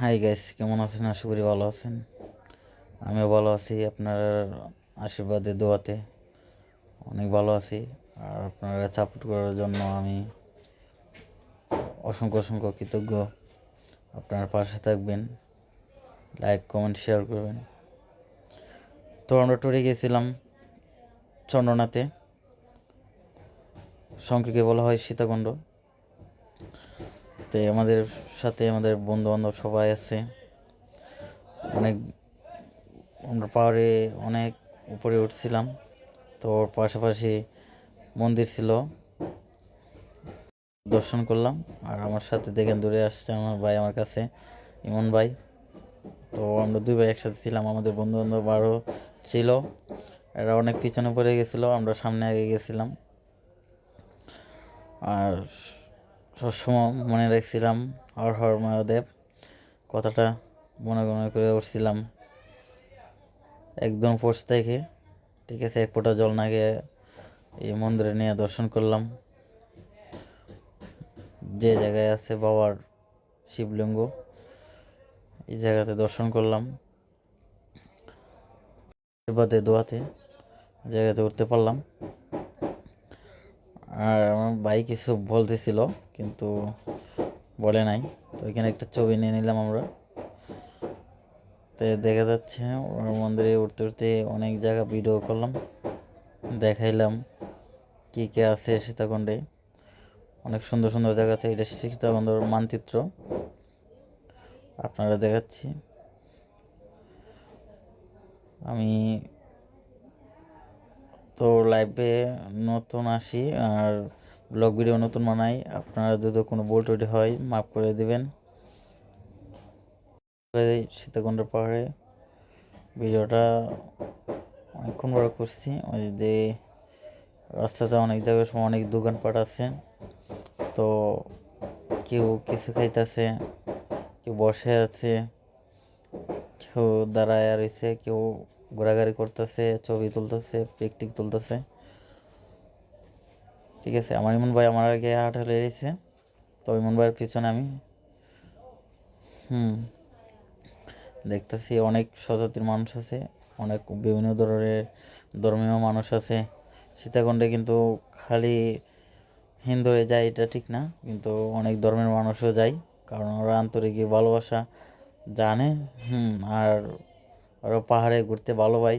Hi guys কেমন আছেন? আশা করি ভালো আছেন। আমিও ভালো আছি, আপনার আশীর্বাদে, দোয়াতে। অনেক ভালো আছি। আর আপনারা সাপোর্ট করার জন্য আমি অসংখ্য অসংখ্য কৃতজ্ঞ। আপনার পাশে থাকবেন। লাইক কমেন্ট শেয়ার করবেন। তো আমরা টুরে গেছিলাম চন্দ্রনাথে। সংক্ষেপে বলা হয় সীতাকুণ্ড। তো আমাদের সাথে আমাদের বন্ধু বান্ধব সবাই আছে। অনেক, আমরা পাহাড়ে অনেক উপরে উঠছিলাম। তো পাশাপাশি মন্দির ছিল। দর্শন করলাম। আর আমার সাথে দেখেন দূরে আসছে আমার ভাই আমার কাছে, ইমন ভাই। তো আমরা দুই ভাই একসাথে ছিলাম, আমাদের বন্ধু বান্ধব আরও ছিল। এরা অনেক পিছনে পড়ে গেছিল, আমরা সামনে আগে গেছিলাম। আর সবসময় মনে রাখছিলাম হর হর মহাদেব। কথাটা মনে মনে করে উঠছিলাম। একদম পোস্ট থেকে, ঠিক আছে, এক ফোঁটা জল না এই মন্দিরে নিয়ে দর্শন করলাম। যে জায়গায় আছে বাবার শিবলিঙ্গ, এই জায়গাতে দর্শন করলাম। বাদে দোয়াতে, জায়গাতে উঠতে পারলাম। আর আমার ভাই কিছু বলতেছিল, কিন্তু বলে নাই। তো এখানে একটা ছবি নিয়ে নিলাম আমরা। তো দেখা যাচ্ছে ওর মন্দিরে উঠতে উঠতে অনেক জায়গা ভিডিও করলাম, দেখাইলাম কী কে আছে সীতাকুণ্ডে। অনেক সুন্দর সুন্দর জায়গা আছে, এটা সীতাকুণ্ডর মানচিত্র। আপনারা দেখাচ্ছি। আমি তো লাইভে নতুন আসি আর ব্লগ ভিডিও নতুন বানাই। আপনারা যদি কোনো বোল্ট টোল্ট হয় মাফ করে দিবেন। সীতাকুণ্ড পাহাড়ে ভিডিওটা অনেকক্ষণ বড় করছি। ওই যে রাস্তাতে অনেক জায়গায় সময় অনেক দোকানপাট আছে। তো কেউ কিছু খাইতেছে, কেউ বসে আছে, কেউ দাঁড়ায় রয়েছে কেউ ঘোরাঘুরি করতেছে, ছবি তুলতেছে পিকটিক তুলতেছে। ঠিক আছে, আমার ইমন ভাই আমার আগে হাঁটা লেগেছে তো ইমন ভাইয়ের পিছনে আমি, হুম, দেখতেছি অনেক স্বজাতির মানুষ আছে, অনেক বিভিন্ন ধরনের ধর্মীয় মানুষ আছে। সীতাকুণ্ডে কিন্তু খালি হিন্দুরে যায়, এটা ঠিক না, কিন্তু অনেক ধর্মের মানুষও যায়, কারণ ওরা আন্তরিক ভালোবাসা জানে, হুম, আর আরও পাহাড়ে ঘুরতে ভালো পাই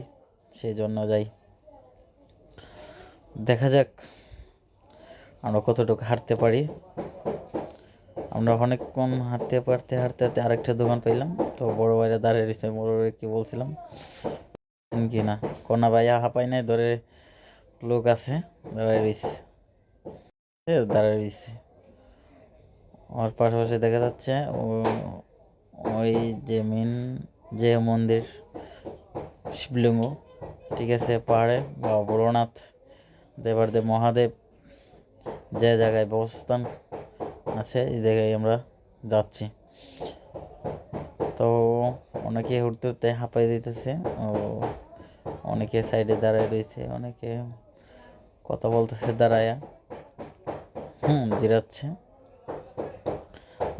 সেই জন্য যাই। দেখা যাক আমরা কতটুকু হাঁটতে পারি। আমরা অনেকক্ষণ হাঁটতে পারতে হাঁটতে হাঁটতে আরেকটা দোকান পেলাম তো বড় ভাইরা দাঁড়িয়ে রয়েছে বড় ভাই কি বলছিলাম? কি না। কন্যা ভাইয়া হাঁপাই নাই, ধরে লোক আছে, দাঁড়ায় রয়েছে। দাঁড়ায় রয়েছে। আমার পাশাপাশি দেখা যাচ্ছে ওই যে মেন যে মন্দির শিবলিঙ্গ, ঠিক আছে, পাহাড়ে, বা ভোলানাথ দেবারদেব মহাদেব যে জায়গায় অবস্থান আছে, এই জায়গায় আমরা যাচ্ছি। তো অনেকে উঠতে উঠতে হাঁপাই দিতেছে ও অনেকে সাইডে দাঁড়ায় রয়েছে, অনেকে কথা বলতেছে, দাঁড়ায়া। হুম, জিরাচ্ছে।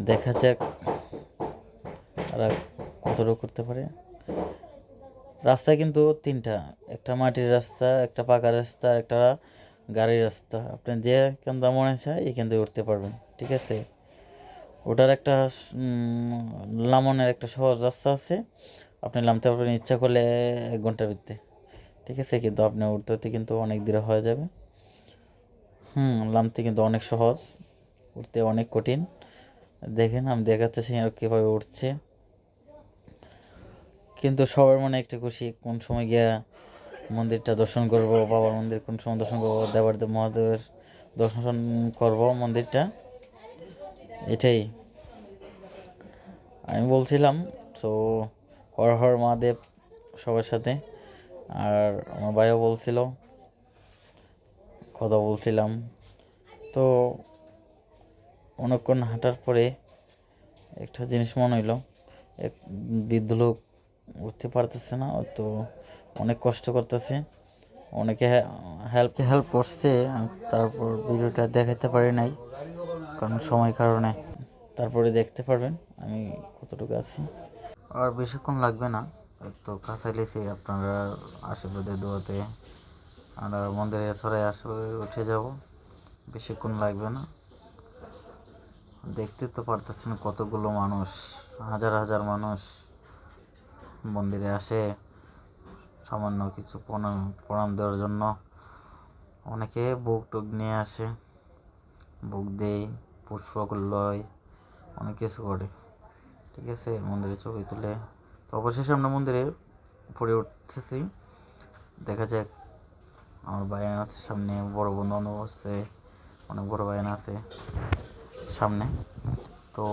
দেখা যাক তারা কতটুকু করতে পারে। রাস্তা কিন্তু তিনটা, একটা মাটির রাস্তা, একটা পাকা রাস্তা একটা গাড়ির রাস্তা। আপনি যে কেন্দ্র মনে চায় এখান থেকে উঠতে পারবেন, ঠিক আছে? ওটার একটা লামনের একটা সহজ রাস্তা আছে। আপনি নামতে পারবেন ইচ্ছা করলে এক ঘণ্টার ভিত্তে ঠিক আছে? কিন্তু আপনি উঠতে উঠতে কিন্তু অনেক দূরে হয়ে যাবে। হুম, নামতে কিন্তু অনেক সহজ, উঠতে অনেক কঠিন। দেখেন, আমি দেখাচ্ছি আর কীভাবে উঠছে। কিন্তু সবার মনে একটা খুশি, কোন সময় গিয়া মন্দিরটা দর্শন করব, বাবার মন্দির কোন সময় দর্শন করব দেবারদেব মহাদেবের দর্শন করব মন্দিরটা, এটাই। আমি বলছিলাম তো হর হর মহাদেব সবার সাথে, আর আমার ভাইও বলছিল, কথা বলছিলাম। তো, অনেকক্ষণ হাঁটার পরে একটা জিনিস মনে হইল, এক বৃদ্ধ লোক উঠতে পারতেছে না তো অনেক কষ্ট করতেছে। অনেকে হেল্প হেল্প করছে তারপর ভিডিওটা দেখাতে পারি নাই কারণ সময় কারণে। তারপরে দেখতে পারবেন আমি কতটুকু আছি। আর বেশিক্ষণ লাগবে না তো কাছাকাছি আপনারা আশীর্বাদে দোয়াতে। আমরা মন্দিরে ছড়াই আসবে উঠে যাব বেশিক্ষণ লাগবে না। দেখতে তো পারতেছেন কতগুলো মানুষ হাজার হাজার মানুষ। মন্দিরে আসে। সামান্য কিছু প্রণাম প্রণাম দেওয়ার জন্য অনেকে বুক টুক নিয়ে আসে। বুক দেয়, পুষ্প লয়, অনেক কিছু করে। ঠিক আছে, মন্দিরে ছবি তুলে। তো অবশেষে আমরা মন্দিরে উপরে উঠতেছি। দেখা যাক, আমার বায়ান আছে সামনে, বড় বন্ধু বান্ধব আছে, অনেক বড় বায়ান আছে সামনে। তো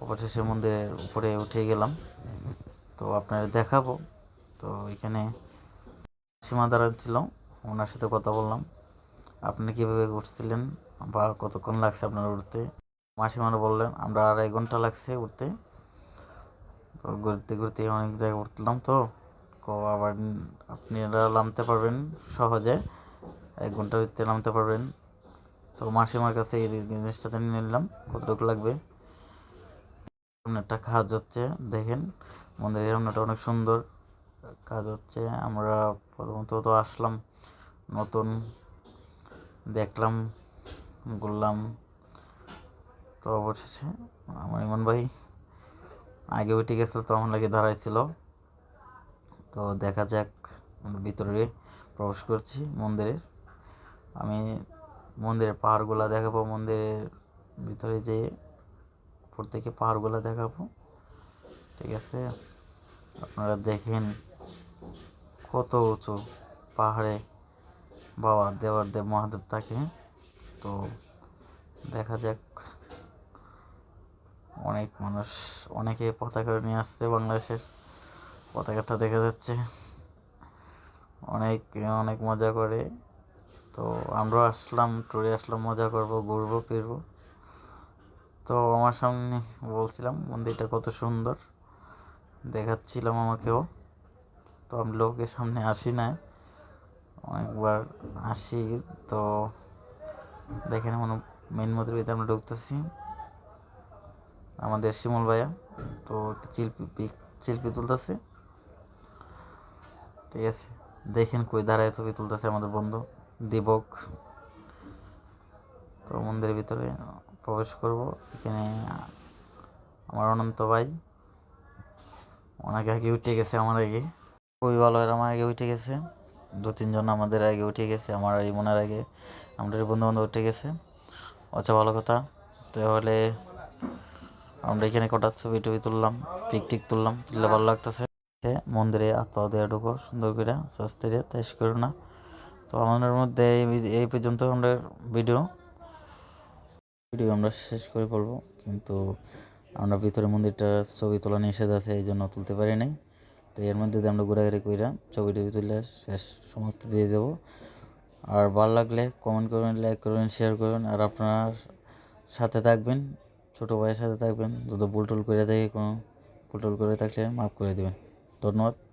অবশেষে মন্দিরের উপরে উঠে গেলাম। তো আপনাদের দেখাবো। তো এখানে সীমা দ্বারা ছিল, ওনার সাথে কথা বললাম। আপনি কীভাবে উঠছিলেন বা কতক্ষণ লাগছে আপনার উঠতে? মাসিমারা বললেন, আমরা আড়াই ঘণ্টা লাগছে উঠতে। তো ঘুরতে ঘুরতে অনেক জায়গায় উঠলাম তো। তো আবার আপনারা নামতে পারবেন সহজে। এক ঘণ্টার ভিতরে নামতে পারবেন। তো মাসিমার কাছে এই জিনিসটাতে নিয়ে নিলাম, কতটুকু লাগবে? একটা কাজ হচ্ছে, দেখেন। মন্দিরের সামনেটা অনেক সুন্দর। কাজ হচ্ছে আমরা প্রথমত তো আসলাম, নতুন দেখলাম, ঘুরলাম। তো অবশেষে আমার ইমন ভাই আগে উঠে গেছিল তো আমার লাগে দাঁড়াইছিল তো দেখা যাক ভিতরে প্রবেশ করছি মন্দিরের আমি মন্দিরের পাহাড়গুলো দেখাবো, মন্দিরের ভিতরে যে উপর থেকে পাহাড়গুলো দেখাবো। ঠিক আছে? আপনারা দেখেন কত উঁচু পাহাড়ে বাবা দেওয়ার দেব মহাদেব থাকে তো দেখা যাক, অনেক মানুষ, অনেকে পতাকা নিয়ে আসছে বাংলাদেশের। পতাকাটা দেখা যাচ্ছে। অনেক অনেক মজা করে। তো আমরা আসলাম ট্যুরে আসলাম, মজা করব, ঘুরবো, ফিরবো। তো আমার সামনে বলছিলাম, মন্দিরটা কত সুন্দর। দেখাচ্ছিলাম আমাকেও। তো আমি লোকের সামনে আসি না অনেকবার আসি, তো দেখেন মনে মেন মন্দির ভিতরে আমরা ঢুকতেছি। আমাদের শিমুল ভাইয়া, তো একটা শিল্পী শিল্পী তুলতেছে। ঠিক আছে, দেখেন কই দাঁড়ায় ছবি তুলতেছে আমাদের বন্ধু দীপক। তো মন্দিরের ভিতরে প্রবেশ করব। এখানে আমার অনন্ত ভাই। অনেকে আগে উঠে গেছে আমার আগে। খুবই ভালো এর আমার আগে উঠে গেছে। দু তিনজন আমাদের আগে উঠে গেছে, আমার এই মনের আগে। আমাদের বন্ধু বান্ধব উঠে গেছে। আচ্ছা ভালো কথা। তাহলে আমরা এখানে কটা ছবি টবি তুললাম পিক টিক তুললাম, তুললে ভালো লাগতেছে। মন্দিরে আত্মা দেওয়া ঢুকো, সুন্দর করে স্বস্তিরে তেজ করো না। তো আমাদের মধ্যে এই পর্যন্ত আমরা ভিডিও। ভিডিও আমরা শেষ করে পড়ব কিন্তু আমরা ভিতরে মন্দিরটা ছবি তোলা নিষেধ আছে, এই জন্য তুলতে পারি নাই। তো এর মধ্যে আমরা ঘোরাঘুরি কইরা ছবি টবি তুলে শেষ সমাপ্তি দিয়ে দেবো। আর ভালো লাগলে কমেন্ট করবেন লাইক করবেন শেয়ার করবেন। আর আপনার সাথে থাকবেন, ছোটো ভাইয়ের সাথে থাকবেন, যদি ভুল টুল করে থাকে কোনো, ভুল টুল করে থাকলে মাফ করে দেবেন। ধন্যবাদ।